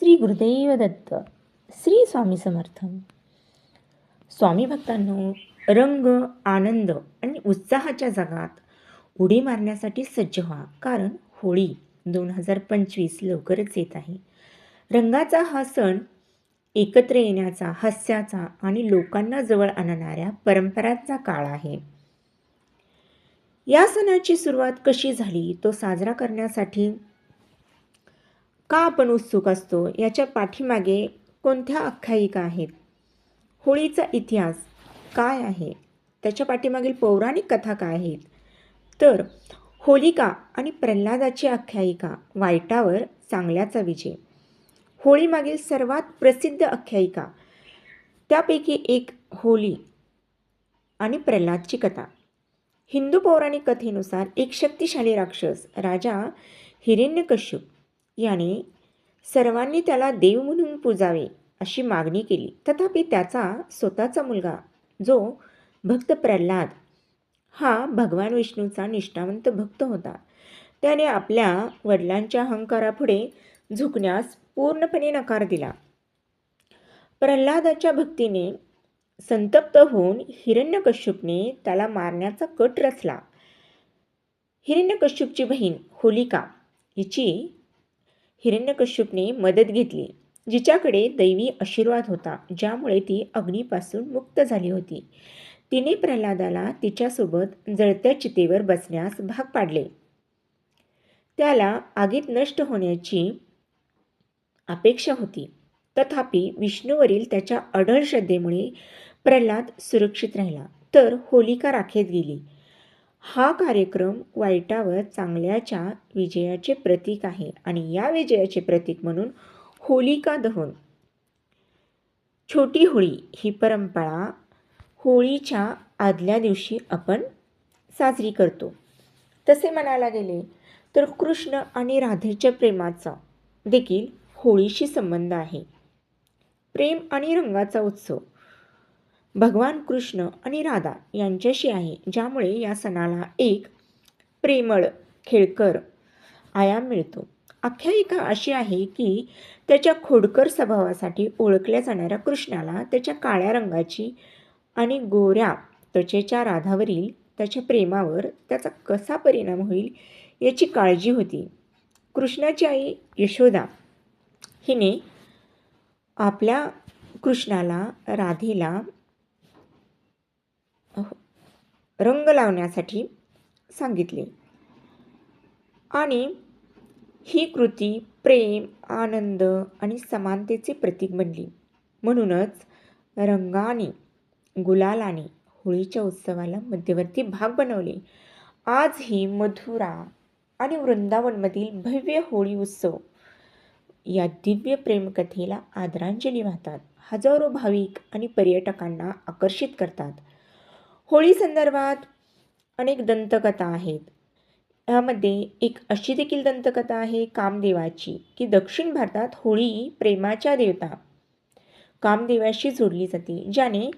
श्री गुरुदैव दत्त श्री स्वामी समर्थ. स्वामी भक्तांनो रंग आनंद आणि उत्साहाच्या जगात उडी मारण्यासाठी सज्ज व्हा. कारण होळी दोन हजार पंचवीस लवकरच येत आहे. रंगाचा हा सण एकत्र येण्याचा हास्याचा आणि लोकांना जवळ आणणाऱ्या परंपरांचा काळ आहे. या सणाची सुरुवात कशी झाली तो साजरा करण्यासाठी का आपण उत्सुक असतो याच्या पाठीमागे कोणत्या आख्यायिका आहेत? होळीचा इतिहास काय आहे? त्याच्या पाठीमागील पौराणिक कथा काय आहेत? तर होलिका आणि प्रल्हादाची आख्यायिका वाईटावर चांगल्याचा विजय. होळीमागील सर्वात प्रसिद्ध आख्यायिका. त्यापैकी एक होली आणि प्रल्हादची कथा. हिंदू पौराणिक कथेनुसार एक शक्तिशाली राक्षस राजा हिरण्यकश्यप याने सर्वांनी त्याला देव म्हणून पूजावे अशी मागणी केली. तथापि त्याचा स्वतःचा मुलगा जो भक्त प्रल्हाद हा भगवान विष्णूचा निष्ठावंत भक्त होता. त्याने आपल्या वडिलांच्या अहंकारापुढे झुकण्यास पूर्णपणे नकार दिला. प्रल्हादाच्या भक्तीने संतप्त होऊन हिरण्यकश्यपने त्याला मारण्याचा कट रचला. हिरण्यकश्यपची बहीण होलिका हिची हिरण्यकश्यपने मदत घेतली जिच्याकडे दैवी आशीर्वाद होता ज्यामुळे ती अग्नीपासून मुक्त झाली होती. तिने प्रल्हादाला तिच्यासोबत जळत्या चितेवर बसण्यास भाग पाडले. त्याला आगीत नष्ट होण्याची अपेक्षा होती. तथापि विष्णूवरील त्याच्या अढळ श्रद्धेमुळे प्रल्हाद सुरक्षित राहिला. तर होलिका राखेत गेली. हा कार्यक्रम वाईटावर चांगल्याच्या विजयाचे प्रतीक आहे आणि या विजयाचे प्रतीक म्हणून होलिका दहन? छोटी होळी ही परंपरा होळीच्या आदल्या दिवशी आपण साजरी करतो. तसे म्हणायला गेले तर कृष्ण आणि राधेच्या प्रेमाचा देखील होळीशी संबंध आहे. प्रेम आणि रंगाचा उत्सव भगवान कृष्ण आणि राधा यांच्याशी आहे ज्यामुळे या सणाला एक प्रेमळ खेळकर आयाम मिळतो. आख्यायिका अशी आहे की त्याच्या खोडकर स्वभावासाठी ओळखल्या जाणाऱ्या कृष्णाला त्याच्या काळ्या रंगाची आणि गोऱ्या त्वचेच्या राधावरील त्याच्या प्रेमावर त्याचा कसा परिणाम होईल याची काळजी होती. कृष्णाची आई यशोदा हिने आपल्या कृष्णाला राधेला रंग लावण्यासाठी सांगितले. आणि ही कृती प्रेम आनंद आणि समानतेचे प्रतीक बनली. म्हणूनच रंगाने गुलालाने होळीच्या उत्सवाला मध्यवर्ती भाग बनवले. आजही मथुरा आणि वृंदावनमधील भव्य होळी उत्सव या दिव्य प्रेमकथेला आदरांजली वाहतात. हजारो भाविक आणि पर्यटकांना आकर्षित करतात. होळी संदर्भात अनेक दंतकथा आहेत. यामध्ये एक अशी देखील दंतकथा आहे कामदेवाची की दक्षिण भारतात होळी प्रेमाच्या देवता कामदेवाशी जोडली जाते ज्याने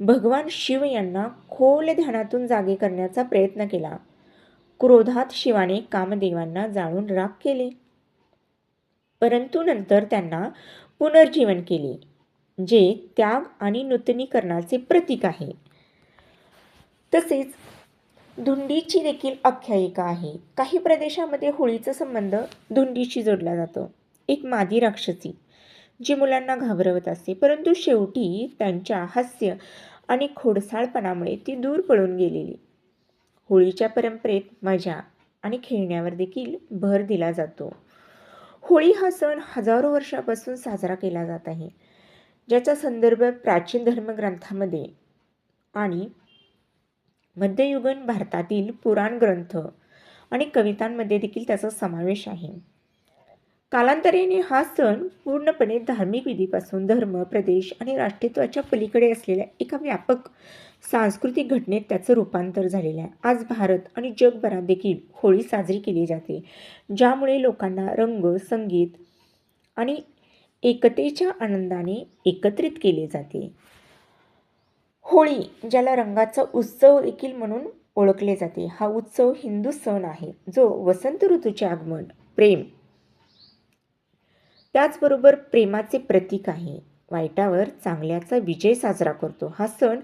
भगवान शिव यांना खोल ध्यानातून जागे करण्याचा प्रयत्न केला. क्रोधात शिवाने कामदेवांना जाळून राग केले. परंतु नंतर त्यांना पुनर्जीवन केले जे त्याग आणि नूतनीकरणाचे प्रतीक आहे. तसेच धुंडीची देखील आख्यायिका आहे. काही प्रदेशामध्ये होळीचा संबंध धुंडीशी जोडला जातो. एक मादी राक्षसी जी मुलांना घाबरवत असते परंतु शेवटी त्यांच्या हास्य आणि खोडसाळपणामुळे ती दूर पळून गेलेली. होळीच्या परंपरेत मजा आणि खेळण्यावर देखील भर दिला जातो. होळी हा सण हजारो वर्षापासून साजरा केला जात आहे ज्याचा संदर्भ प्राचीन धर्मग्रंथामध्ये आणि मध्ययुगन भारतातील पुराण ग्रंथ आणि कवितांमध्ये देखील त्याचा समावेश आहे. कालांतराने हा सण पूर्णपणे धार्मिक विधीपासून धर्म प्रदेश आणि राष्ट्रीयत्वाच्या पलीकडे असलेल्या एका व्यापक सांस्कृतिक घटनेत त्याचं रूपांतर झालेलं आहे. आज भारत आणि जगभरात देखील होळी साजरी केली जाते ज्यामुळे लोकांना रंग संगीत आणि एकतेच्या आनंदाने एकत्रित केले जाते. होळी ज्याला रंगाचा उत्सव देखील म्हणून ओळखले जाते. हा उत्सव हिंदू सण आहे जो वसंत ऋतूचे आगमन प्रेम. त्याचबरोबर प्रेमाचे प्रतीक आहे. वाईटावर चांगल्याचा विजय साजरा करतो. हा सण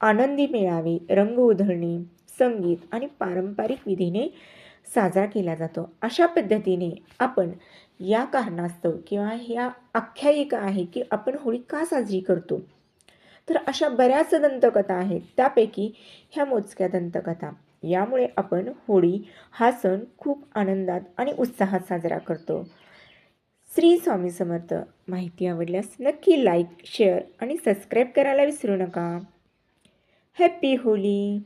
आनंदी मेळावे रंग उधळणे संगीत आणि पारंपरिक विधीने साजरा केला जातो. अशा पद्धतीने आपण या कारणास्तव किंवा ह्या आख्यायिका आहे की आपण होळी का साजरी करतो? तर अशा बऱ्याच दंतकथा आहेत. त्यापैकी ह्या मोजक्या दंतकथा. यामुळे आपण होळी हा सण खूप आनंदात आणि उत्साहात साजरा करतो. श्री स्वामी समर्थ माहिती आवडल्यास नक्की लाईक शेअर आणि सबस्क्राईब करायला विसरू नका. Happy Holy